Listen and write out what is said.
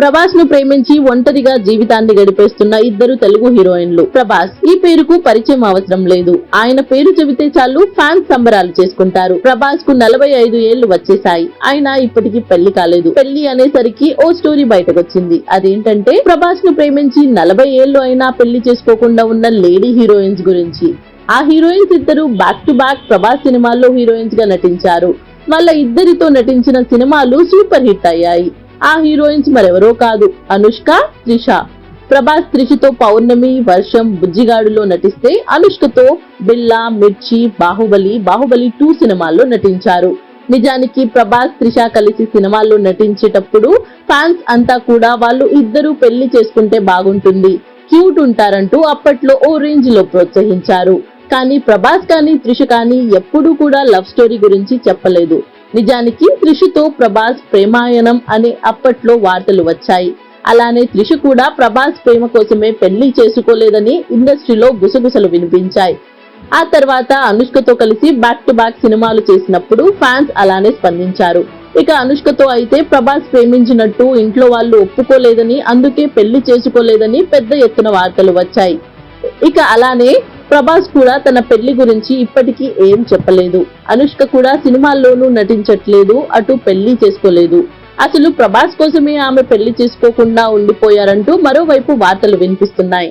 ప్రభాస్ను ప్రేమించి ఒంటరిగా జీవితాన్ని గడిపేస్తున్న ఇద్దరు తెలుగు హీరోయిన్లు. ప్రభాస్ ఈ పేరుకు పరిచయం అవసరం లేదు. ఆయన పేరు చెబితే చాలు ఫ్యాన్స్ సంబరాలు చేసుకుంటారు. ప్రభాస్కు నలభై ఐదు ఏళ్ళు వచ్చేసాయి ఆయన ఇప్పటికీ పెళ్ళి కాలేదు. పెళ్ళి అనేసరికి ఓ స్టోరీ బయటకొచ్చింది. అదేంటంటే ప్రభాస్ను ప్రేమించి నలభై ఏళ్ళు అయినా పెళ్ళి చేసుకోకుండా ఉన్న లేడీ హీరోయిన్స్ గురించి. ఆ హీరోయిన్స్ ఇద్దరు బ్యాక్ టు బ్యాక్ ప్రభాస్ సినిమాల్లో హీరోయిన్స్గా నటించారు. వాళ్ళ ఇద్దరితో నటించిన సినిమాలు సూపర్ హిట్ అయ్యాయి. ఆ హీరోయిన్స్ మరెవరో కాదు. అనుష్క త్రిష. ప్రభాస్ త్రిషతో పౌర్ణమి వర్షం బుజ్జిగాడులో నటిస్తే అనుష్కతో బిల్లా మిర్చి బాహుబలి బాహుబలి టూ సినిమాల్లో నటించారు. నిజానికి ప్రభాస్ త్రిష కలిసి సినిమాల్లో నటించేటప్పుడు ఫ్యాన్స్ అంతా కూడా వాళ్ళు ఇద్దరు పెళ్ళి చేసుకుంటే బాగుంటుంది. క్యూట్ ఉంటారంటూ అప్పట్లో ఓ రేంజ్లో ప్రోత్సహించారు. కానీ ప్రభాస్ కానీ త్రిష కానీ ఎప్పుడూ కూడా లవ్ స్టోరీ గురించి చెప్పలేదు. నిజానికి త్రిషుతో ప్రభాస్ ప్రేమాయణం అనే అప్పట్లో వార్తలు వచ్చాయి. అలానే త్రిషు కూడా ప్రభాస్ ప్రేమ కోసమే పెళ్ళి చేసుకోలేదని ఇండస్ట్రీలో గుసగుసలు వినిపించాయి. ఆ తర్వాత అనుష్కతో కలిసి బ్యాక్ టు బ్యాక్ సినిమాలు చేసినప్పుడు ఫ్యాన్స్ అలానే స్పందించారు. ఇక అనుష్కతో అయితే ప్రభాస్ ప్రేమించినట్టు ఇంట్లో వాళ్ళు ఒప్పుకోలేదని అందుకే పెళ్ళి చేసుకోలేదని పెద్ద ఎత్తున వార్తలు వచ్చాయి. ఇక అలానే ప్రభాస్ కూడా తన పెళ్ళి గురించి ఇప్పటికీ ఏం చెప్పలేదు. అనుష్క కూడా సినిమాల్లోనూ నటించట్లేదు అటు పెళ్ళి చేసుకోలేదు. అసలు ప్రభాస్ కోసమే ఆమె పెళ్ళి చేసుకోకుండా ఉండిపోయారంటూ మరోవైపు వార్తలు వినిపిస్తున్నాయి.